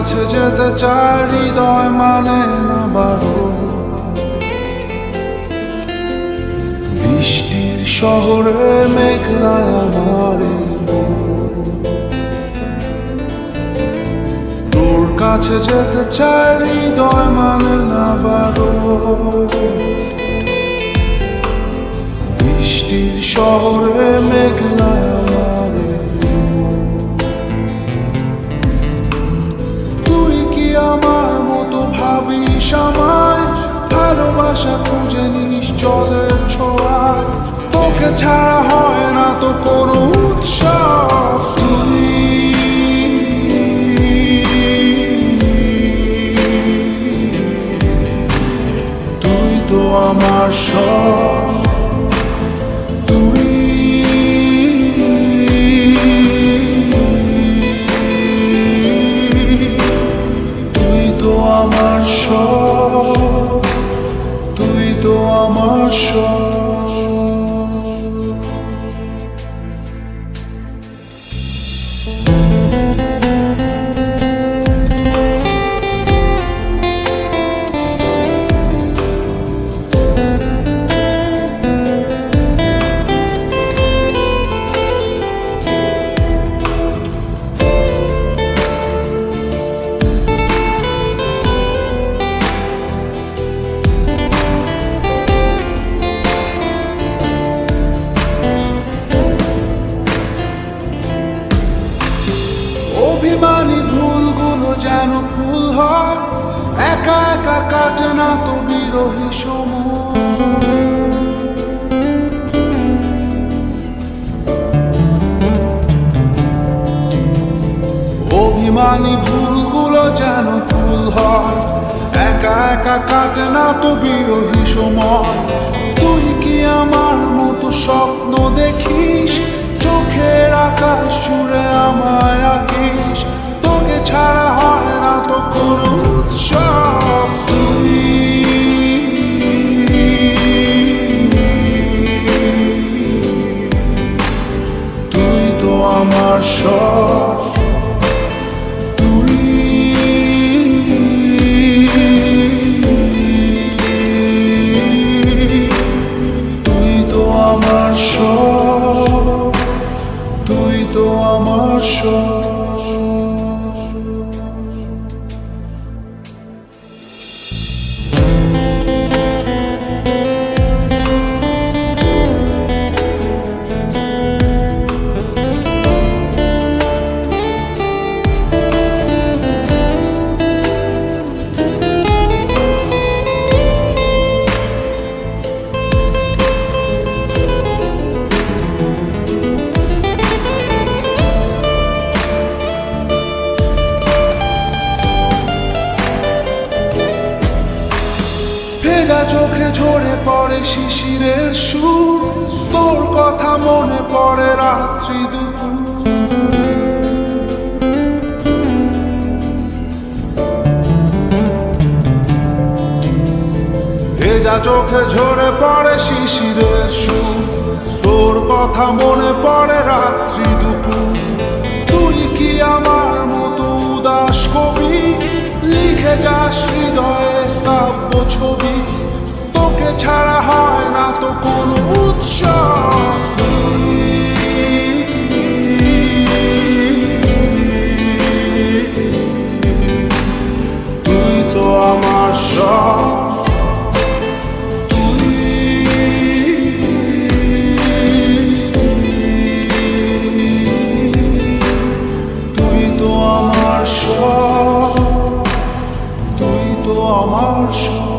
কাছে যেতে চায় হৃদয় মানে না বারো। বৃষ্টির শহরে মেঘলায় আমারে। তোর কাছে যেতে চায় হৃদয় মানে না বারো। বৃষ্টির শহরে মেঘলায় আমায় ভালোবাসা খুঁজে নিস জলের ছোঁয়ায়। তোকে ছাড়া হয় না তো কোনো উৎসব একা একা কাটে না তো বিরোহী সময়। অভিমানী ভুলগুলো যেন ভুল হয়। একা একা কাটে না তো বিরোহী সময়। তুই কি আমার মতো স্বপ্ন দেখিস? চোখের আকাশ জুড়ে আমায় আঁকিস। তোকে ছাড়া আমার সব চোখে ঝরে পড়ে শিশিরের সুর। তোর কথা মনে পড়ে রাত্রি দুপুর। ভেজা চোখে ঝরে পড়ে শিশিরের সুর। তোর কথা মনে পড়ে রাত্রি দুপুর। তুই কি আমার মতো উদাস কবি? লিখে যাস হৃদয়ে কাব্য ছবি। ছাড়া হয় না তো কোনো উৎসব তুই তো আমার সব। Marshall.